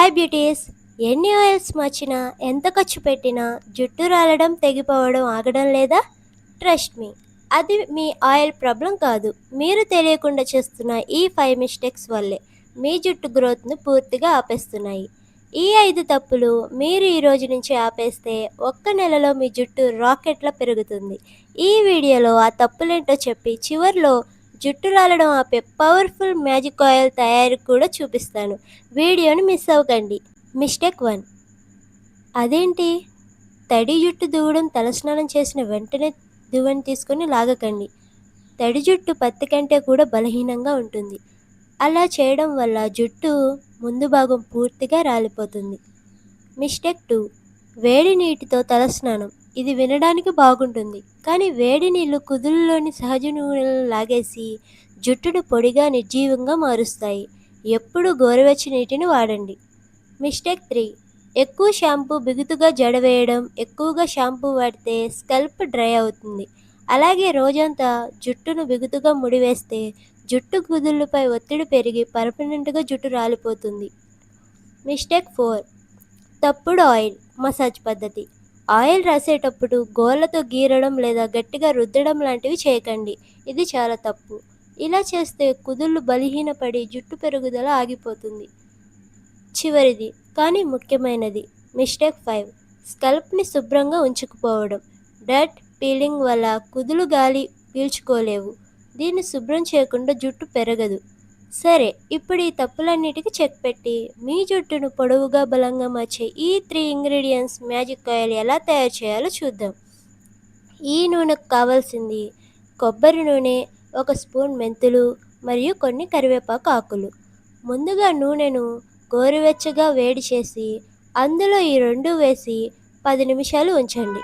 Hi beauties ఎన్ని oils మార్చినా ఎంత ఖర్చు పెట్టినా జుట్టు రాలడం తెగిపోవడం ఆగడం లేదా? ట్రస్ట్ మీ అది మీ ఆయిల్ ప్రాబ్లం కాదు. మీరు తెలియకుండా చేస్తున్న ఈ ఫైవ్ మిస్టేక్స్ వల్లే మీ జుట్టు గ్రోత్ను పూర్తిగా ఆపేస్తున్నాయి. ఈ ఐదు తప్పులు మీరు ఈ రోజు నుంచి ఆపేస్తే ఒక్క నెలలో మీ జుట్టు రాకెట్లా పెరుగుతుంది. ఈ వీడియోలో ఆ తప్పులేంటో చెప్పి చివర్లో జుట్టు రాలడం ఆపే పవర్ఫుల్ మ్యాజిక్ ఆయిల్ తయారీ కూడా చూపిస్తాను. వీడియోని మిస్ అవ్వకండి. Mistake one. అదేంటి? తడి జుట్టు దువ్వడం తలస్నానం చేసిన వెంటనే దువ్వని తీసుకొని లాగకండి. తడి జుట్టు పత్తి కంటే కూడా బలహీనంగా ఉంటుంది. అలా చేయడం వల్ల జుట్టు ముందు భాగం పూర్తిగా రాలిపోతుంది. Mistake two. వేడి నీటితో తలస్నానం. ఇది వినడానికి బాగుంటుంది. కానీ వేడి నీళ్ళు కుదుళ్ళలోని సహజ నూనెలను లాగేసి జుట్టును పొడిగా నిర్జీవంగా మారుస్తాయి. ఎప్పుడు గోరువెచ్చ నీటిని వాడండి. Mistake three. ఎక్కువ షాంపూ బిగుతుగా జడ వేయడం ఎక్కువగా షాంపూ వాడితే స్కల్ప్ డ్రై అవుతుంది. అలాగే రోజంతా జుట్టును బిగుతుగా ముడివేస్తే జుట్టు కుదుళ్ళపై ఒత్తిడి పెరిగి పర్మనెంట్గా జుట్టు రాలిపోతుంది. Mistake four. తప్పుడు ఆయిల్ మసాజ్ పద్ధతి. ఆయిల్ రాసేటప్పుడు గోళ్ళతో గీరడం లేదా గట్టిగా రుద్దడం లాంటివి చేయకండి. ఇది చాలా తప్పు. ఇలా చేస్తే కుదుళ్ళు బలహీనపడి జుట్టు పెరుగుదల ఆగిపోతుంది. చివరిది కానీ ముఖ్యమైనది మిస్టేక్ ఫైవ్ స్కల్ప్ని శుభ్రంగా ఉంచుకుపోవడం. డట్ పీలింగ్ వల్ల కుదులు గాలి పీల్చుకోలేవు. దీన్ని శుభ్రం చేయకుండా జుట్టు పెరగదు. సరే ఇప్పుడు ఈ తప్పులన్నిటికీ చెక్ పెట్టి మీ జుట్టును పొడవుగా బలంగా మార్చే ఈ త్రీ ఇంగ్రీడియంట్స్ మ్యాజిక్ ఆయిల్ ఎలా తయారు చేయాలో చూద్దాం. ఈ నూనెకు కావాల్సింది కొబ్బరి నూనె ఒక స్పూన్ మెంతులు మరియు కొన్ని కరివేపాకు ఆకులు. ముందుగా నూనెను గోరువెచ్చగా వేడి చేసి అందులో ఈ రెండు వేసి పది నిమిషాలు ఉంచండి.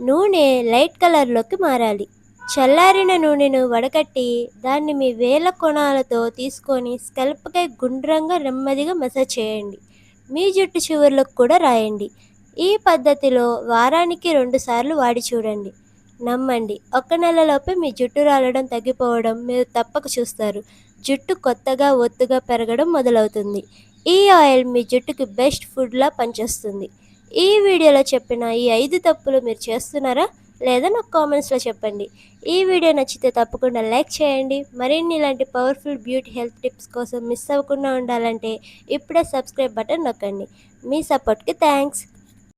నూనె లైట్ కలర్లోకి మారాలి. చల్లారిన నూనెను వడకట్టి దాన్ని మీ వేల కోణాలతో తీసుకొని స్కల్ప్కై గుండ్రంగా నెమ్మదిగా మసాజ్ చేయండి. మీ జుట్టు చివరిలకు కూడా రాయండి. ఈ పద్ధతిలో వారానికి రెండుసార్లు వాడి చూడండి. నమ్మండి ఒక్క నెలలోపే మీ జుట్టు రాలడం తగ్గిపోవడం మీరు తప్పక చూస్తారు. జుట్టు కొత్తగా ఒత్తుగా పెరగడం మొదలవుతుంది. ఈ ఆయిల్ మీ జుట్టుకి బెస్ట్ ఫుడ్లా పనిచేస్తుంది. ఈ వీడియోలో చెప్పిన ఈ ఐదు తప్పులు మీరు చేస్తున్నారా? లేదా నాకు కామెంట్స్లో చెప్పండి. ఈ వీడియో నచ్చితే తప్పకుండా లైక్ చేయండి. మరిన్ని ఇలాంటి పవర్ఫుల్ బ్యూటీ హెల్త్ టిప్స్ కోసం మిస్ అవ్వకుండా ఉండాలంటే ఇప్పుడే సబ్స్క్రైబ్ బటన్ నొక్కండి. మీ సపోర్ట్కి థ్యాంక్స్